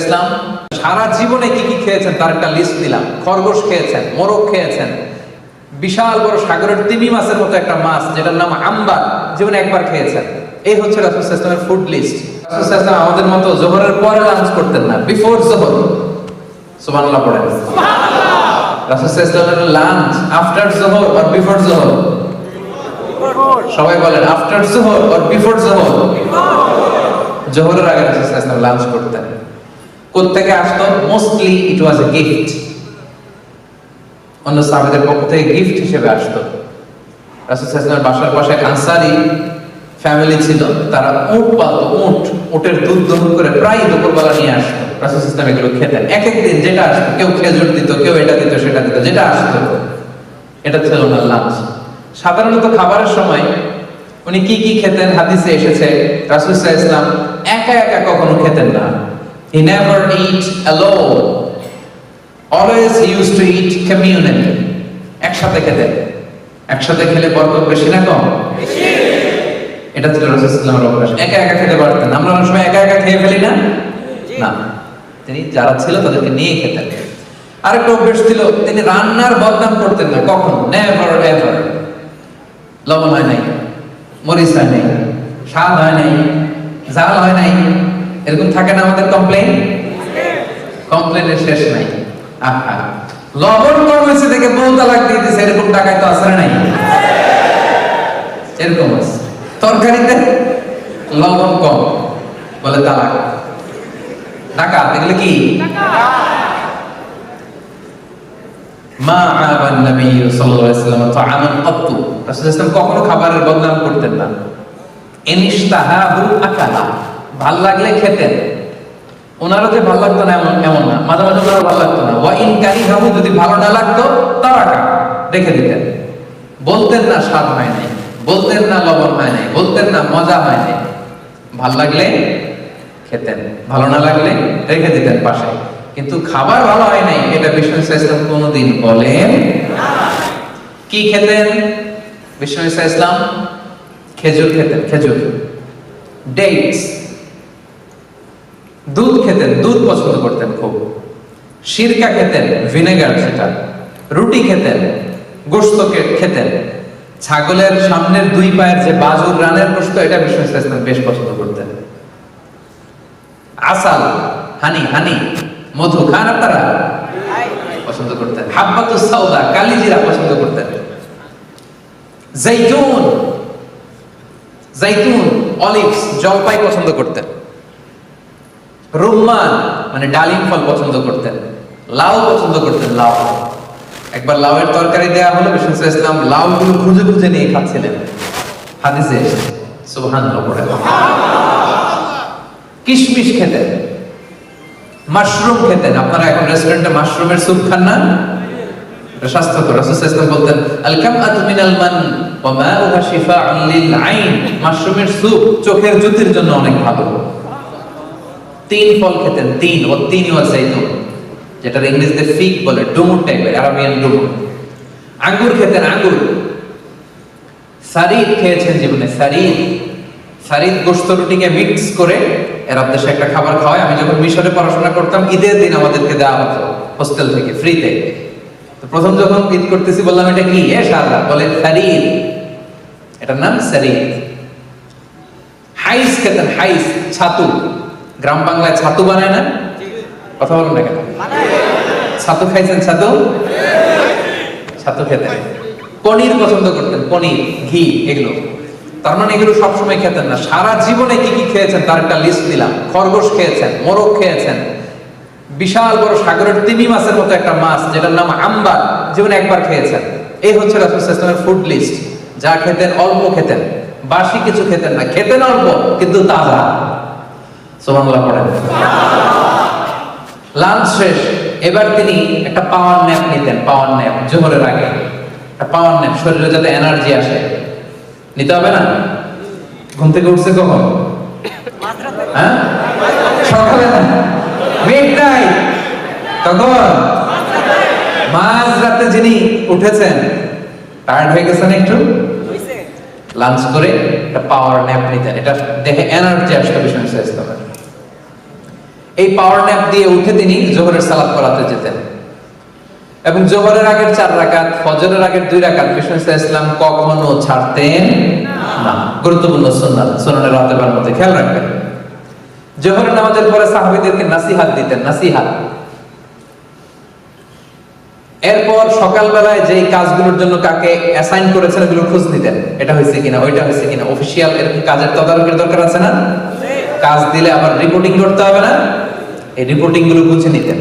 ইসলাম সারা জীবনে কি কি খেয়েছেন তার একটা লিস্ট দিলাম খরগোশ খেয়েছেন, মোরগ খেয়েছেন, বিশাল বড় সাগরের তিমি মাছের মতো একটা মাছ যেটার নাম আম্বার, জীবনে একবার খেয়েছেন। এই হচ্ছে ফুড লিস্ট রাসুল আমাদের মতো জোহরের পরে লাঞ্চ করতেন না বিফোর জোহর। পড়েন। রাসুল লাঞ্চ আফটার জোহর অর বিফোর জোহর? সবাই বলেন আফটার জোহর অর বিফোর জোহর। জোহরের আগে রাসুল লাঞ্চ করতেন। কোত্থেকে আসতো? Mostly it was a gift অন্য সাহাবাদের পক্ষ থেকে গিফট হিসেবে আসতো। রাসুল ইসলামের বাসার পাশে এক আনসারি ফ্যামিলি ছিল, তারা উট পালতো, উট, উটের দুধ দহন করে প্রায় দুপুরবেলা নিয়ে আসতো। রাসুল ইসলাম এগুলো খেতেন। এক এক দিন যেটা আসতো, কেউ খেজুর দিত, কেউ এটা দিত, সেটা দিত, যেটা আসতো। এটা ছিল ওনার লাঞ্চ সাধারণত খাবারের সময় উনি কি কি খেতেন? হাদিসে এসেছে, রাসূল ইসলাম একা একা কখনো খেতেন না। He never eat alone always use to eat communally একসাথে খেতেন একসাথে খেলে বরকত বেশি না কম? এটা ছিল রাসূল সাল্লাল্লাহু আলাইহি অভ্যাস। একা একা খেতে পারতেন আমরা অনেক সময় একা একা খেয়ে ফেলি না? না। তিনি যারা ছিল তাদেরকে নিয়ে খেতেন। আরেকটা অভ্যাস ছিল তিনি রান্নার বদনাম করতেন না। কখনো। নেভার এভার লবণ হয় নাই। মরিচ হয় নাই। স্বাদ হয় নাই। জাল হয় নাই। এরকম থাকে না আমাদের কমপ্লেন কমপ্লেনের শেষ নাই। আহা। লবণ কম হয়েছে দেখে বউ তালাক দিয়ে দিছে, এরকম টাকায় তো আসলে নাই? এরকম আছে। তরকারিতে লবণ কম, বলে তালাক। টাকা, দেখলে কি? মা আবান নবী সাল্লাল্লাহু আলাইহি ওয়াসাল্লাম তাআমান কখনো খাবারের বদনাম করতেন না। ইনিশতাহাহু আকালা। ভালো লাগলে খেতেন। ওনারও যে ভালো লাগতো না এমন এমন না। মাঝে মাঝে ওনারও ভালো লাগতো না। ওয়া ইন কারিহাহু, যদি ভালো না লাগতো, তারাকা, রেখে দিতেন। বলতেন না স্বাদ হয় নাই। বলতেন না লবণ হয় নাই। বলতেন না মজা হয় নাই। ভালো লাগলে খেতেন। ভালো না লাগলে রেখে দিতেন পাশে। কিন্তু খাবার ভালো হয় নাই। এটা বিষ্ণু ইসলাম কোনোদিন বলেন কি খেতেন? বিষ্ণু ইসলাম খেজুর খেতেন। খেজুর। ডেটস। দুধ খেতেন, দুধ পছন্দ করতেন খুব। সিরকা খেতেন, ভিনেগার সেটা। রুটি খেতেন, গোস্ত খেতেন। ছাগলের সামনের দুই পায়ের যে বাজুর রানের গোস্ত, এটা বিষ্ণু বেশ পছন্দ করতেন। আসাল, হানি হানি, মধু খান আপনারা? পছন্দ করতেন। হাব্বাতু সাউদা, কালিজিরা পছন্দ করতেন। জাইতুন জাইতুন অলিভস, জলপাই পছন্দ করতেন। রুম্মান মানে ডালিম ফল পছন্দ করতেন। লাউ পছন্দ করতেন, লাউ। একবার লাউয়ের তরকারি দেয়া হলো, বিষ্ণু ইসলাম লাউ গুলো খুঁজে খুঁজে নিয়ে খাচ্ছিলেন। হাদিসে সুবহানাল্লাহ পড়ে। কিশমিশ খেতেন, মাশরুম খেতেন। আপনারা এখন রেস্টুরেন্টে মাশরুমের স্যুপ খান না? স্বাস্থ্যকর। রাসূল সাল্লাল্লাহু বলতেন আল কামআতু মিনাল মান ওয়া মাউহা শিফাউন লিল আইন। মাশরুমের স্যুপ চোখের জ্যোতির জন্য অনেক ভালো। তিন ফল খেতেন, তিন, ও তিন ওয়া জাইতুন যেটা ইংরেজিতে ফিক বলে, ডুমুর টাইপের আরাবিয়ান ডুমুর। আঙ্গুর খেতেন, আঙ্গুর। সারিদ খেয়েছেন জীবনে, সারিদ। সারিদ গোস্ত রুটিকে মিক্স করে এর দেশে একটা খাবার খাওয়ায়। আমি যখন মিশরে পড়াশোনা করতাম, ঈদের দিন আমাদেরকে দেওয়া হতো, হোস্টেল থেকে, ফ্রিতে। তো প্রথম যখন ঈদ করতেছি, বললাম, এটা কি? এ শালা বলে, সারিদ। এটার নাম সারিদ। হাইস খেতেন, হাইস, ছাতু। গ্রাম বাংলায় ছাতু বানায় না? কথা বলেন না কেন? ছাতু খাইছেন ছাতু? ছাতু খেতেন পনির পছন্দ করতেন, পনির, ঘি, এগুলো। তার মানে এগুলো সবসময় খেতেন না। সারা জীবনে কি কি খেয়েছেন তার একটা লিস্ট দিলাম। খরগোশ খেয়েছেন, মোরগ খেয়েছেন। বিশাল বড় সাগরের তিমি মাছের মতো একটা মাছ, যেটার নাম আম্বার, জীবনে একবার খেয়েছেন। এই হচ্ছে রাসুল ফুড লিস্ট যা খেতেন অল্প খেতেন, বাসি কিছু খেতেন না। খেতেন অল্প, কিন্তু তাজা। সোমানুল্লাহ পড়েন। লাঞ্চ শেষ। এবার তিনি একটা পাওয়ার ন্যাপ নিতেন পাওয়ার ন্যাপ জোহরের আগে। পাওয়ার ন্যাপ শরীরে যাতে এনার্জি আসে। নিতে হবে না? ঘুম থেকে উঠছে কখন? হ্যাঁ? সকালে না? মিড তখন? মাঝ রাতে যিনি উঠেছেন টায়ার্ড হয়ে গেছেন একটু? লাঞ্চ করে একটা পাওয়ার ন্যাপ নিতেন। এটা দেখে এনার্জি আসতো বিষ্ণু ইসলামের এই পাওয়ার ন্যাপ দিয়ে উঠে তিনি জোহরের সালাত পড়াতে যেতেন। এবং জোহরের আগের চার রাকাত ফজরের আগের দুই রাকাত বিষ্ণু ইসলাম কখনো ছাড়তেন না। গুরুত্বপূর্ণ সুন্নাত সুনানের রাতেবার মধ্যে খেয়াল রাখবেন। জোহরের নামাজের পরে সাহাবীদেরকে নাসিহাত দিতেন নাসিহাত। এরপর সকালবেলায় যেই কাজগুলোর জন্য কাকে অ্যাসাইন করেছেন এগুলো খোঁজ নিতেন। এটা হয়েছে কিনা ওইটা হয়েছে কিনা অফিসিয়াল এরকম কাজের তদারকির দরকার আছে না? কাজ দিলে আবার রিপোর্টিং করতে হবে না? এই রিপোর্টিংগুলো বুঝে নিতেন।